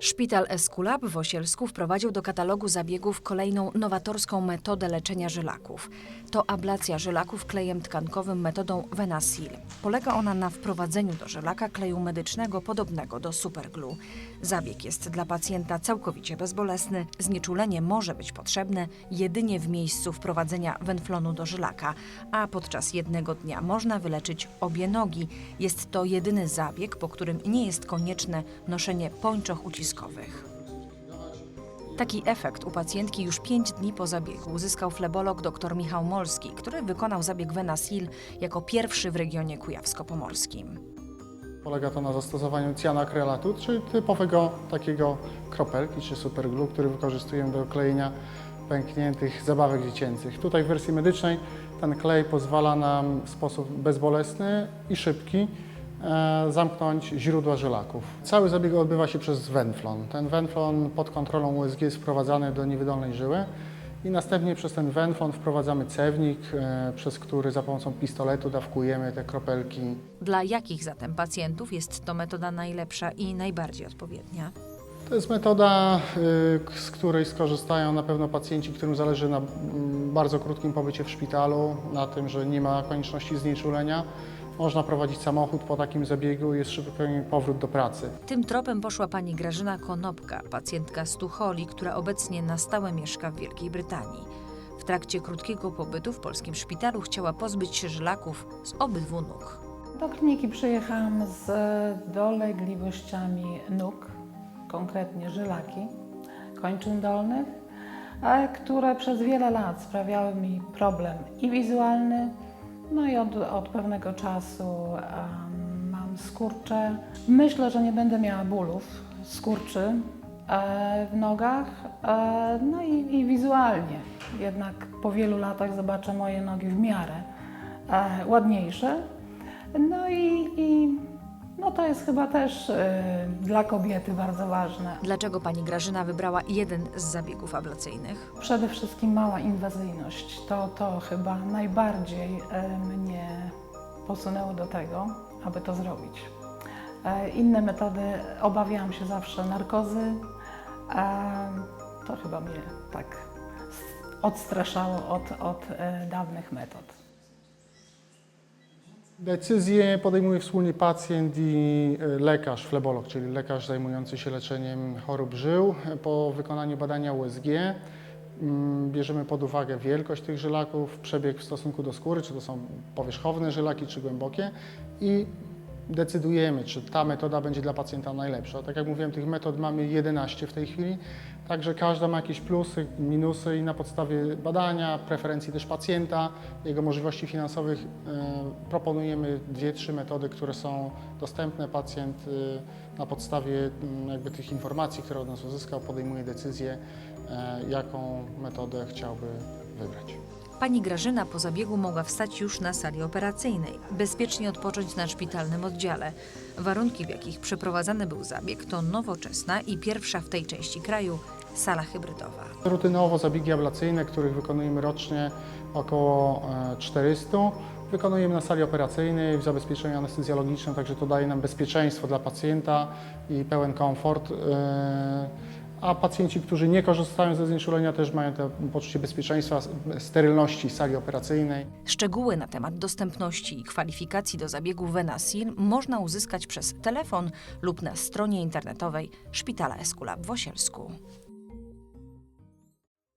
Szpital Eskulap w Osielsku wprowadził do katalogu zabiegów kolejną nowatorską metodę leczenia żylaków. To ablacja żylaków klejem tkankowym metodą Venasil. Polega ona na wprowadzeniu do żylaka kleju medycznego podobnego do superglue. Zabieg jest dla pacjenta całkowicie bezbolesny. Znieczulenie może być potrzebne jedynie w miejscu wprowadzenia wenflonu do żylaka, a podczas jednego dnia można wyleczyć obie nogi. Jest to jedyny zabieg, po którym nie jest konieczne noszenie pończoch Taki efekt u pacjentki już 5 dni po zabiegu uzyskał flebolog dr Michał Molski, który wykonał zabieg Venasil jako pierwszy w regionie kujawsko-pomorskim. Polega to na zastosowaniu cyanoakrylatu, czyli typowego takiego kropelki czy superglue, który wykorzystujemy do klejenia pękniętych zabawek dziecięcych. Tutaj w wersji medycznej ten klej pozwala nam w sposób bezbolesny i szybki zamknąć źródła żelaków. Cały zabieg odbywa się przez wenflon. Ten wenflon pod kontrolą USG jest wprowadzany do niewydolnej żyły i następnie przez ten wenflon wprowadzamy cewnik, e, przez który za pomocą pistoletu dawkujemy te kropelki Dla jakich zatem pacjentów jest to metoda najlepsza i najbardziej odpowiednia? To jest metoda, k- z której skorzystają na pewno pacjenci, którym zależy na bardzo krótkim pobycie w szpitalu, na tym, że nie ma konieczności znieczulenia. Można prowadzić samochód po takim zabiegu i jest szybki powrót do pracy. Tym tropem poszła pani Grażyna Konopka, pacjentka z Tucholi, która obecnie na stałe mieszka w Wielkiej Brytanii. W trakcie krótkiego pobytu w polskim szpitalu chciała pozbyć się żylaków z obydwu nóg. Do kliniki przyjechałam z dolegliwościami nóg, konkretnie żylaki kończyn dolnych, e, które przez wiele lat sprawiały mi problem i wizualny, no i od, od pewnego czasu em, mam skurcze. Myślę, że nie będę miała bólów, skurczy e, w nogach, e, no i, i wizualnie. Jednak po wielu latach zobaczę moje nogi w miarę e, ładniejsze. No i, i no to jest chyba też y, dla kobiety bardzo ważne. Dlaczego pani Grażyna wybrała jeden z zabiegów ablacyjnych? Przede wszystkim mała inwazyjność. To, to chyba najbardziej y, mnie posunęło do tego, aby to zrobić. E, Inne metody obawiałam się zawsze narkozy. a To chyba mnie tak odstraszało od, od e, dawnych metod. Decyzję podejmuje wspólnie pacjent i y, lekarz, flebolog, czyli lekarz zajmujący się leczeniem chorób żył. Po wykonaniu badania USG mm, bierzemy pod uwagę wielkość tych żylaków, przebieg w stosunku do skóry, czy to są powierzchowne żylaki, czy głębokie i decydujemy, czy ta metoda będzie dla pacjenta najlepsza. Tak jak mówiłem, tych metod mamy 11 w tej chwili, także każda ma jakieś plusy, minusy i na podstawie badania, preferencji też pacjenta, jego możliwości finansowych e, proponujemy dwie, trzy metody, które są dostępne. Pacjent e, na podstawie m, jakby tych informacji, które od nas uzyskał, podejmuje decyzję, e, jaką metodę chciałby wybrać. Pani Grażyna po zabiegu mogła wstać już na sali operacyjnej, bezpiecznie odpocząć na szpitalnym oddziale. Warunki, w jakich przeprowadzany był zabieg, to nowoczesna i pierwsza w tej części kraju sala hybrydowa. Rutynowo zabiegi ablacyjne, których wykonujemy rocznie około e, 400, wykonujemy na sali operacyjnej w zabezpieczeniu anestezjologicznym, także to daje nam bezpieczeństwo dla pacjenta i pełen komfort. A pacjenci, którzy nie korzystają ze znieczulenia, też mają to poczucie bezpieczeństwa, sterylności sali operacyjnej. Szczegóły na temat dostępności i kwalifikacji do zabiegu Venasil można uzyskać przez telefon lub na stronie internetowej Szpitala Eskulap w Osielsku.